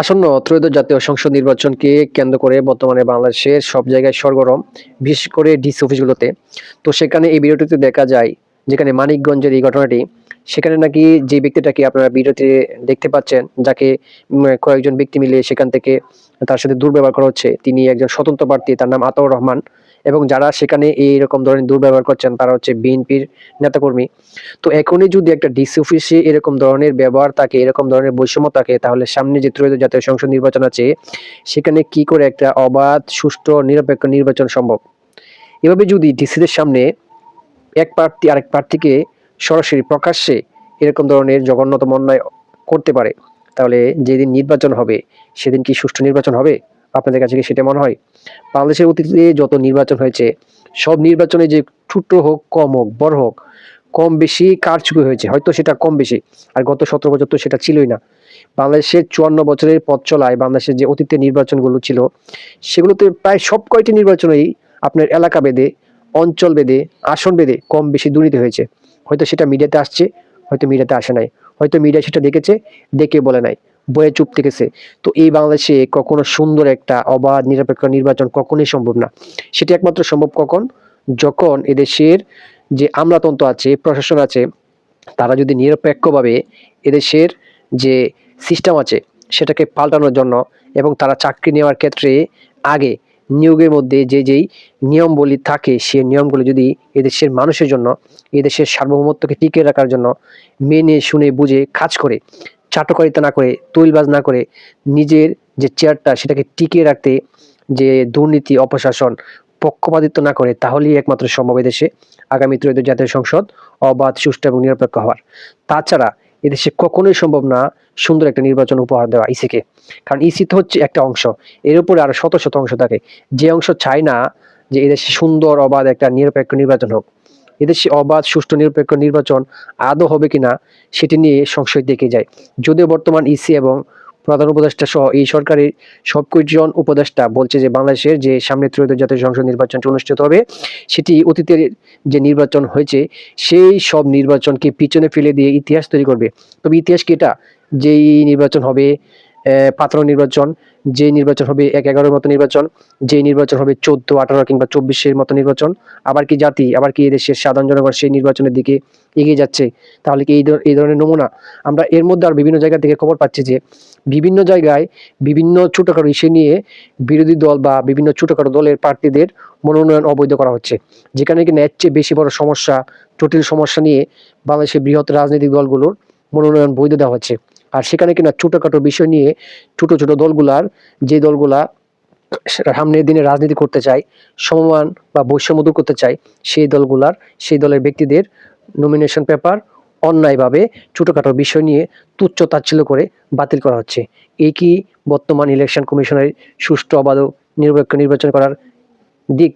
আসন্ন ত্রয়োদশ জাতীয় সংসদ নির্বাচনকে কেন্দ্র করে বর্তমানে বাংলাদেশের সব জায়গায় সরগরম, বিশেষ করে ডিসি অফিসগুলোতে। তো সেখানে এই ভিডিওটিতে দেখা যায়, যেখানে মানিকগঞ্জের এই ঘটনাটি, সেখানে নাকি যে ব্যক্তিটাকে আপনারা ভিডিওতে দেখতে পাচ্ছেন, যাকে কয়েকজন ব্যক্তি মিলে সেখান থেকে তার সাথে দুর্ব্যবহার করা হচ্ছে, তিনি একজন স্বতন্ত্র প্রার্থী, তার নাম আতাউর রহমান। এবং যারা সেখানে এই রকম ধরনের দুর্ব্যবহার করছেন, তারা হচ্ছে বিএনপির নেতাকর্মী। তো এখনই যদি একটা ডিসি অফিসে এরকম ধরনের ব্যবহার থাকে, এরকম ধরনের বৈষম্য থাকে, তাহলে সামনে যে ত্রয়োদশ জাতীয় সংসদ নির্বাচন আছে, সেখানে কি করে একটা অবাধ, সুষ্ঠু, নিরপেক্ষ নির্বাচন সম্ভব? এভাবে যদি ডিসিদের সামনে এক প্রার্থী, আরেক প্রার্থীকে সরাসরি প্রকাশ্যে এরকম ধরনের জঘন্যতম অন্যায় করতে পারে, তাহলে যেদিন নির্বাচন হবে, সেদিন কি সুষ্ঠু নির্বাচন হবে? আপনাদের কাছে কি সেটা মনে হয়? বাংলাদেশের অতীতে যত নির্বাচন হয়েছে, সব নির্বাচনে যে ছোট হোক, কম হোক, বড় হোক, কম বেশি কারচুপি হয়েছে। হয়তো সেটা কম বেশি, আর গত সতেরো বছর তো সেটা ছিলই না। বাংলাদেশের চুয়ান্ন বছরের পথ চলায় বাংলাদেশের যে অতীতের নির্বাচনগুলো ছিল, সেগুলোতে প্রায় সব কয়টি নির্বাচনেই আপনার এলাকা বেদে, অঞ্চল বেদে, আসন বেদে কম বেশি দুর্নীতি হয়েছে। হয়তো সেটা মিডিয়াতে আসছে, হয়তো মিডিয়াতে আসে নাই। হয়তো মিডিয়া সেটা দেখেছে, দেখে বলে নাই। বয়ে চুপ থেকেছে তো এই বাংলাদেশে কখনো সুন্দর একটা অবাধ, নিরপেক্ষ নির্বাচন কখনোই সম্ভব না। সেটি একমাত্র সম্ভব কখন? যখন এদেশের যে আমলাতন্ত্র আছে, প্রশাসন আছে, তারা যদি নিরপেক্ষভাবে এদেশের যে সিস্টেম আছে, সেটাকে পাল্টানোর জন্য এবং তারা চাকরি নেওয়ার ক্ষেত্রে আগে নিয়োগের মধ্যে যে যেই নিয়মগুলি থাকে সেই নিয়মগুলি যদি এদেশের মানুষের জন্য, এদেশের সার্বভৌমত্বকে টিকিয়ে রাখার জন্য মেনে, শুনে, বুঝে কাজ করে চাটকারিতা না করে তৈলবাজ না করে নিজের যে চেয়ারটা সেটাকে টিকিয়ে রাখতে যে দুর্নীতি, অপশাসন পক্ষপাতিত্ব না করে, তাহলেই একমাত্র সম্ভব এদেশে আগামী ত্রয়োদশ জাতীয় সংসদ অবাধ, সুষ্ঠু এবং নিরপেক্ষ হওয়ার। তাছাড়া এদেশে কখনোই সম্ভব না সুন্দর একটা নির্বাচন উপহার দেওয়া ইসিকে। কারণ ইসি তো হচ্ছে একটা অংশ, এর উপরে আরও শত শত অংশ থাকে। যে অংশ চায় না যে এদেশে সুন্দর, অবাধ একটা নিরপেক্ষ নির্বাচন হোক। এদেশে অবাধ, সুষ্ঠু, নিরপেক্ষ নির্বাচন আদৌ হবে কিনা সেটি নিয়ে সংশয় দেখে যায়। যদিও বর্তমান ইসি এবং প্রধান উপদেষ্টা সহ এই সরকারের সব কয়েকজন উপদেষ্টা বলছে যে বাংলাদেশের যে সামনে ত্রয়োদশ জাতীয় সংসদ নির্বাচনটি অনুষ্ঠিত হবে, সেটি অতীতের যে নির্বাচন হয়েছে, সেই সব নির্বাচনকে পিছনে ফেলে দিয়ে ইতিহাস তৈরি করবে। তবে ইতিহাস কি এটা? যেই নির্বাচন হবে পাত্র নির্বাচন, যে নির্বাচন হবে এক এগারোর মতো নির্বাচন, যে নির্বাচন হবে চোদ্দ, আঠারো কিংবা চব্বিশের মতো নির্বাচন, আবার কি জাতি, আবার কি দেশের সাধারণ জনগণ সেই নির্বাচনের দিকে এগিয়ে যাচ্ছে, তাহলে কি এই ধরনের নমুনা? আমরা এর মধ্যে আর বিভিন্ন জায়গা থেকে খবর পাচ্ছি যে, বিভিন্ন জায়গায় বিভিন্ন ছোটখাটো ইস্যু নিয়ে বিরোধী দল বা বিভিন্ন ছোটখাটো দলের প্রার্থীদের মনোনয়ন অবৈধ করা হচ্ছে, যেখানে কি এর চেয়ে বেশি বড় সমস্যা, জটিল সমস্যা নিয়ে বাংলাদেশের বৃহৎ রাজনৈতিক দলগুলোর মনোনয়ন বৈধ দেওয়া হচ্ছে। আর সেখানে কিনা ছোটখাটো বিষয় নিয়ে ছোট ছোট দলগুলার যে দলগুলা সামনের দিনে রাজনীতি করতে চায়, সমমান বা বৈষম্য দূর করতে চায়, সেই দলগুলার, সেই দলের ব্যক্তিদের নমিনেশন পেপার অন্যায়ভাবে ছোটখাটো বিষয় নিয়ে তুচ্ছ তাচ্ছিল্য করে বাতিল করা হচ্ছে। এই কি বর্তমান ইলেকশন কমিশনের সুষ্ঠু, অবাধ, নিরপেক্ষ নির্বাচন করার দিক